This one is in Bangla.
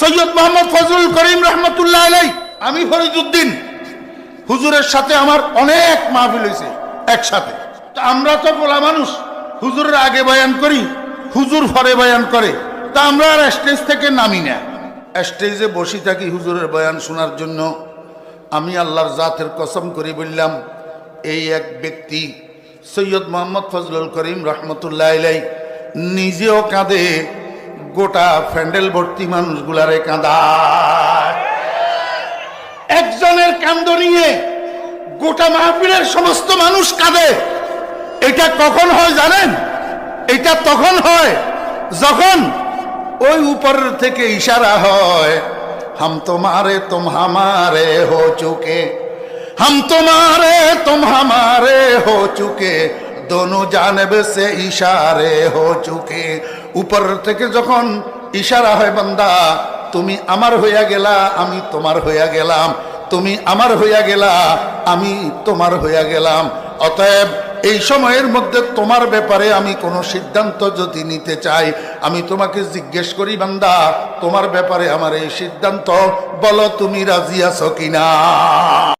সৈয়দ মোহাম্মদ ফজলুল করিম রহমতুল্লাহ আলাই আমি ফরিদুদ্দিন হুজুরের সাথে আমার অনেক মাহফিল হয়েছে, একসাথে। তা আমরা তো বলা মানুষ, হুজুরের আগে বয়ান করি, হুজুর ফরে বয়ান করে। তা আমরা আর স্টেজ থেকে নামি না। স্টেজে বসে থাকি হুজুরের বয়ান শোনার জন্য। আমি আল্লাহর জাতের কসম করে বললাম, এই এক ব্যক্তি সৈয়দ মোহাম্মদ ফজলুল করিম রহমতুল্লাহ আলাই নিজেও কাঁদে। গোটা ফ্যান্ডেল ভর্তি মানুষগুলারে কাঁদায়। একজনের কান্দ নিয়ে গোটা মাহফিলের সমস্ত মানুষ কাঁদে। এটা কখন হয় জানেন? এটা তখন হয় যখন ওই উপর থেকে ইশারা হয়, হাম তোমারে, তোম হামারে হো চুকে। হাম তোমারে, তুম হামারে হো চুকে। দোনো জানবে সে ইশারে হো চুকে। উপর থেকে যখন ইশারা হয়, বান্দা, তুমি আমার হইয়া গেলা, আমি তোমার হইয়া গেলাম। তুমি আমার হইয়া গেলা, আমি তোমার হইয়া গেলাম। অতএব এই সময়ের মধ্যে তোমার ব্যাপারে আমি কোনো সিদ্ধান্ত যদি নিতে চাই, আমি তোমাকে জিজ্ঞেস করি, বান্দা, তোমার ব্যাপারে আমার এই সিদ্ধান্ত, বলো তুমি রাজি আছো কিনা?